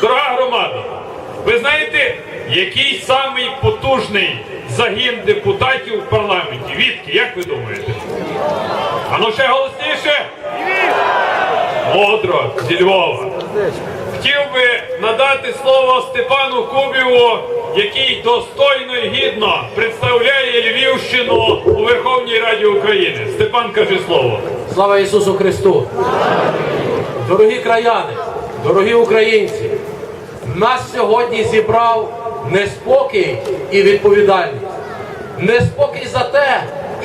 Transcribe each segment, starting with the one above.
Дорога громада, ви знаєте, який самий потужний загін депутатів в парламенті? Відки, як ви думаєте? А ну ще голосніше? Мудро, зі Львова. Хотів би надати слово Степану Кубіву, який достойно і гідно представляє Львівщину у Верховній Раді України. Степан каже слово. Слава Ісусу Христу! Дорогі краяни, дорогі українці, нас сьогодні зібрав неспокій і відповідальність. Неспокій за те,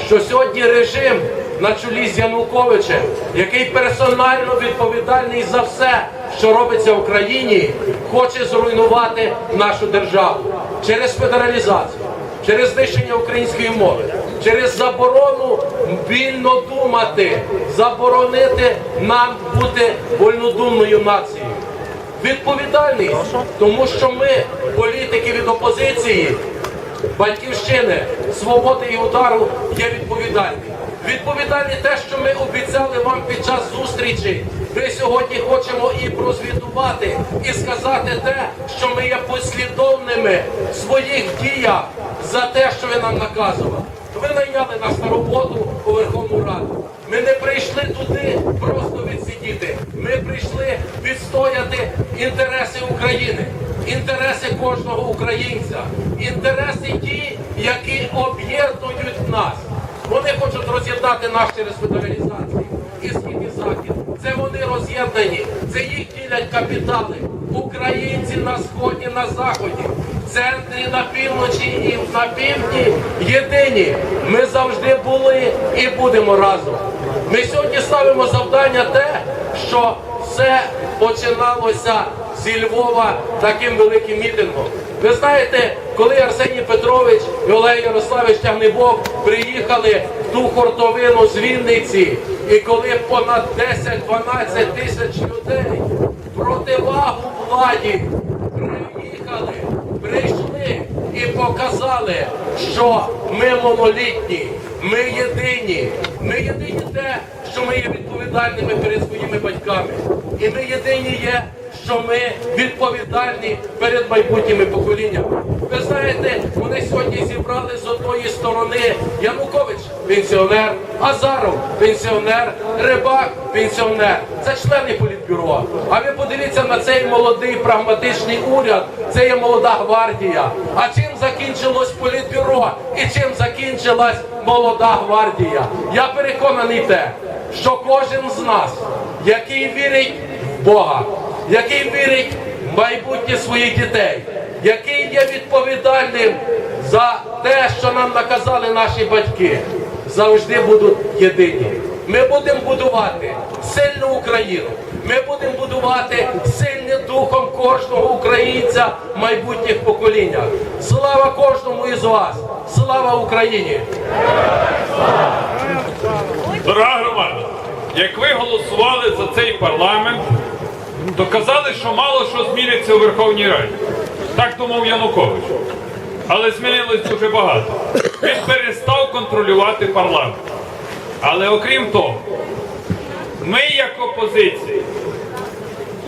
що сьогодні режим на чолі з Януковичем, який персонально відповідальний за все, що робиться в країні, хоче зруйнувати нашу державу через федералізацію через знищення української мови, через заборону вільно думати, заборонити нам бути вольнодумною нацією. Відповідальність, тому що ми, політики від опозиції, батьківщини, свободи і удару, є відповідальні. Відповідальні те, що ми обіцяли вам під час зустрічі. Ми сьогодні хочемо і прозвітувати, і сказати те, що ми є послідовними в своїх діях за те, що ви нам наказували. Ви найняли нас на роботу у Верховну Раду. Ми не прийшли туди просто відсидіти. Ми прийшли відстояти інтереси України, інтереси кожного українця, інтереси ті, які об'єднують нас. Вони хочуть роз'єднати нас через. І схід і захід. Це вони роз'єднані, це їх ділять капітали. Українці на сході, на заході, центрі, на півночі і на півдні єдині. Ми завжди були і будемо разом. Ми сьогодні ставимо завдання те, що все починалося зі Львова таким великим мітингом. Ви знаєте, коли Арсеній Петрович і Олег Ярославович Тягнебок приїхали в ту хортовину з Вінниці, і коли понад 10-12 тисяч людей противагу владі приїхали, і показали, що ми монолітні, ми єдині. Ми єдині те, що ми є відповідальними перед своїми батьками. І ми єдині є, що ми відповідальні перед майбутніми поколіннями. Ви знаєте, вони сьогодні зібрали з одної сторони Янукович пенсіонер, Азаров пенсіонер, Рибак пенсіонер. Це члени політбюро. А ви подивіться на цей молодий прагматичний уряд. Це є молода гвардія. А чим закінчилось політбюро? І чим закінчилась молода гвардія? Я переконаний те, що кожен з нас, який вірить в Бога, який вірить в майбутнє своїх дітей, який є відповідальним за те, що нам наказали наші батьки, завжди будуть єдині. Ми будемо будувати сильну Україну. Ми будемо будувати сильним духом кожного українця в майбутніх поколіннях. Слава кожному із вас! Слава Україні! Дорога громада, як ви голосували за цей парламент, то казали, що мало що зміниться у Верховній Раді. Так думав Янукович. Але змінилось дуже багато. Він перестав контролювати парламент. Але окрім того, ми як опозиція,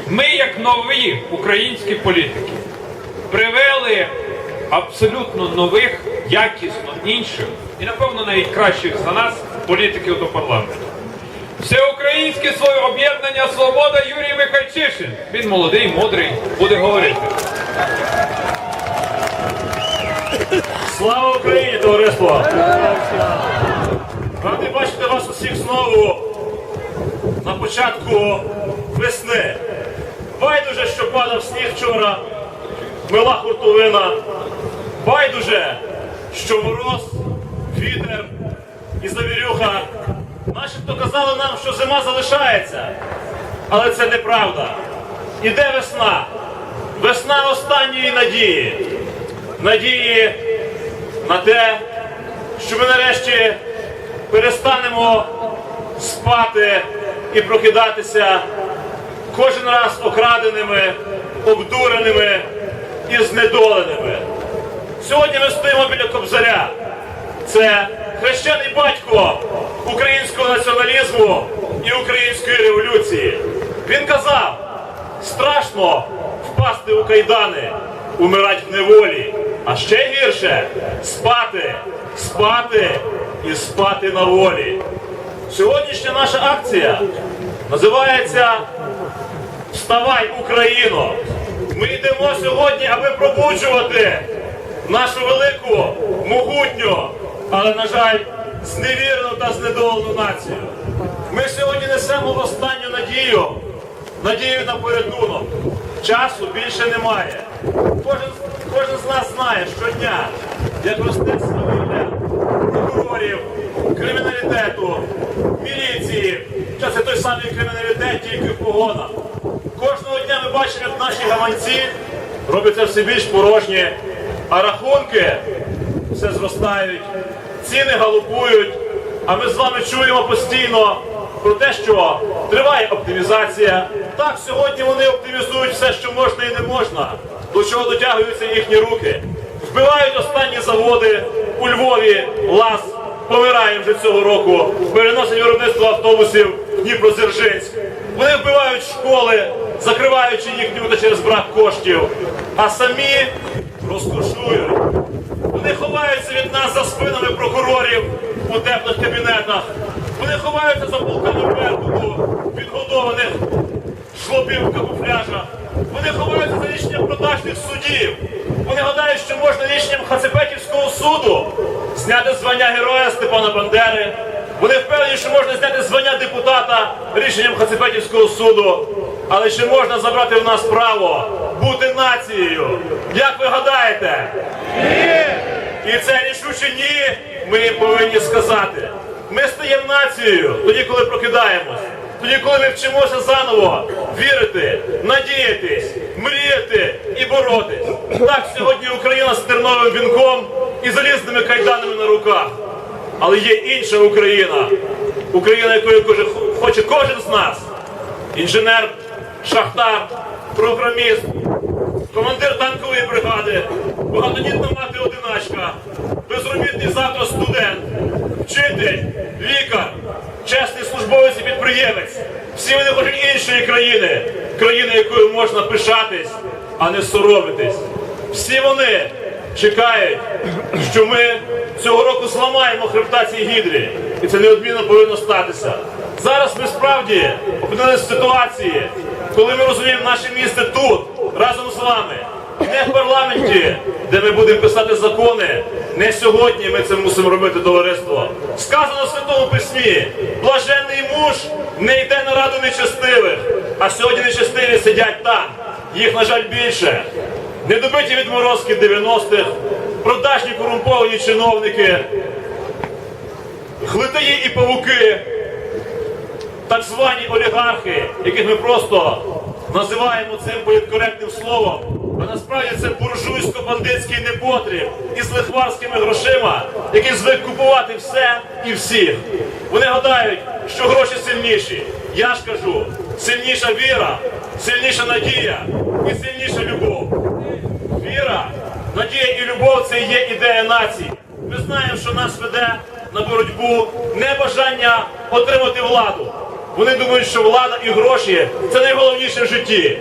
ми як нові українські політики привели абсолютно нових, якісно інших і, напевно, навіть кращих за нас політиків до парламенту. Всеукраїнське своє об'єднання Свобода Юрій Михайчишин. Він молодий, мудрий, буде говорити. Слава Україні, товариство! Радий бачити вас усіх знову на початку весни. Байдуже, що падав сніг вчора, мила хуртовина. Байдуже, що мороз, вітер і завірюха. Начебто казали нам, що зима залишається. Але це неправда. Іде весна. Весна останньої надії. Надії на те, що ми нарешті перестанемо спати і прокидатися кожен раз окраденими, обдуреними і знедоленими. Сьогодні ми стоїмо біля Кобзаря. Це хрещений батько українського націоналізму і української революції. Він казав, страшно впасти у кайдани, умирать в неволі. А ще гірше спати, спати і спати на волі. Сьогоднішня наша акція називається Вставай, Україно! Ми йдемо сьогодні, аби пробуджувати нашу велику, могутню, але, на жаль, зневірену та знедолену націю. Ми сьогодні несемо останню надію, надію на порятунок. Часу більше немає. Кожен, кожен з нас знає щодня, як росте свавілля прокурорів, криміналітету, міліції. Та Це той самий криміналітет, тільки в погонах. Кожного дня ми бачимо, як наші гаманці робляться все більш порожні, а рахунки все зростають, ціни галопують. А ми з вами чуємо постійно про те, що триває оптимізація. Так, сьогодні вони оптимізують все, що можна і не можна, до чого дотягуються їхні руки. Вбивають останні заводи у Львові, Лас, помирає вже цього року, переносять виробництво автобусів в Дніпродзержинськ. Вони вбивають школи, закриваючи їх через брак коштів, а самі розкошують. Вони ховаються від нас за спинами прокурорів у теплих кабінетах. Вони ховаються за полками Беркуту, відгодованих жлобів в камуфляжах. Вони ховаються за рішенням продажних судів. Вони гадають, що можна рішенням Хацепетівського суду зняти звання героя Степана Бандери. Вони впевнені, що можна зняти звання депутата рішенням Хацепетівського суду. Але чи можна забрати в нас право бути нацією? Як ви гадаєте? І це рішуче ні, ми повинні сказати. Ми стаємо нацією тоді, коли прокидаємось, тоді, коли ми вчимося заново вірити, надіятись, мріяти і боротись. Так сьогодні Україна з терновим вінком і залізними кайданами на руках. Але є інша Україна, Україна, якою хоче кожен з нас. Інженер, шахтар, програміст, командир танкової бригади, багатодітна мати одиначка, безробітний завтра студент, вчитель, лікар, чесний службовець і підприємець. Всі вони хочуть іншої країни, країни, якою можна пишатись, а не соромитись. Всі вони чекають, що ми цього року зламаємо хребта цій гідрі, і це неодмінно повинно статися. Зараз ми справді опинилися в ситуації, коли ми розуміємо наше місце тут, разом з вами, не в парламенті, де ми будемо писати закони. Не сьогодні ми це мусимо робити, товариство. Сказано в Святому Письмі, блаженний муж не йде на раду нечестивих, а сьогодні нечестиві сидять там. Їх, на жаль, більше. Недобиті відморозки 90-х, продажні корумповані чиновники, глитаї і павуки, так звані олігархи, яких ми просто називаємо цим політкоректним словом, а насправді це буржуйсько-бандитський непотріб із лихварськими грошима, який звик купувати все і всіх. Вони гадають, що гроші сильніші. Я ж кажу, сильніша віра, сильніша надія і сильніша любов. Віра, надія і любов це є ідея нації. Ми знаємо, що нас веде на боротьбу не бажання отримати владу. Вони думають, що влада і гроші це найголовніше в житті.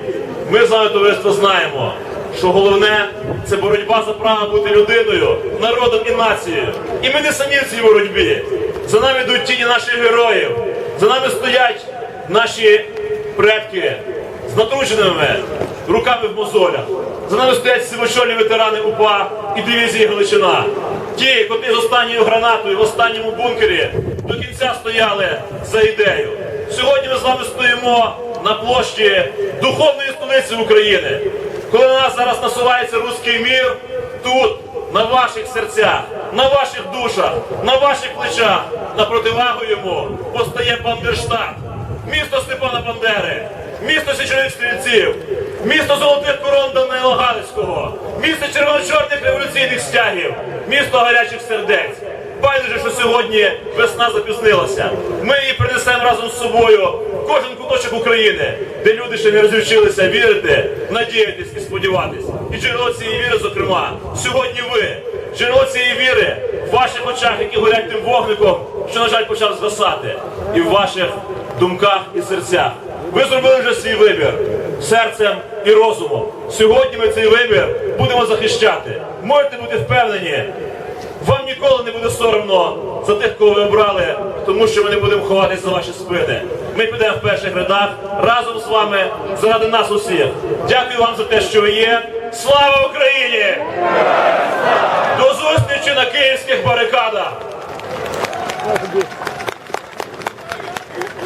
Ми з вами товариство знаємо, що головне це боротьба за право бути людиною, народом і нацією. І ми не самі в цій боротьбі. За нами йдуть тіні наших героїв. За нами стоять наші предки з натрученими руками в мозолях. За нами стоять сивочолі ветерани УПА і дивізії Галичина. Ті, котрі з останньою гранатою в останньому бункері до кінця стояли за ідею. Сьогодні ми з вами стоїмо на площі духовної столиці України. Коли на нас зараз насувається руський мір, тут, на ваших серцях, на ваших душах, на ваших плечах, на противагу йому постає Бандерштат. Місто Степана Бандери, місто січових стрільців, місто золотих корон Данила Галицького, місто червоно-чорних революційних стягів, місто гарячих сердець. Байдуже, що сьогодні весна запізнилася. Ми її принесемо разом з собою кожен куточок України, де люди ще не розрішилися вірити, надіятись і сподіватись. І джерело цієї віри, зокрема, сьогодні ви. Джерело цієї віри в ваших очах, які горять тим вогником, що, на жаль, почав згасати, і в ваших думках і серцях. Ви зробили вже свій вибір. серцем і розумом. Сьогодні ми цей вибір будемо захищати. Можете бути впевнені, вам ніколи не буде соромно за тих, кого ви обрали, тому що ми не будемо ховатися за ваші спини. Ми підемо в перших рядах разом з вами заради нас усіх. Дякую вам за те, що ви є. Слава Україні! До зустрічі на київських барикадах!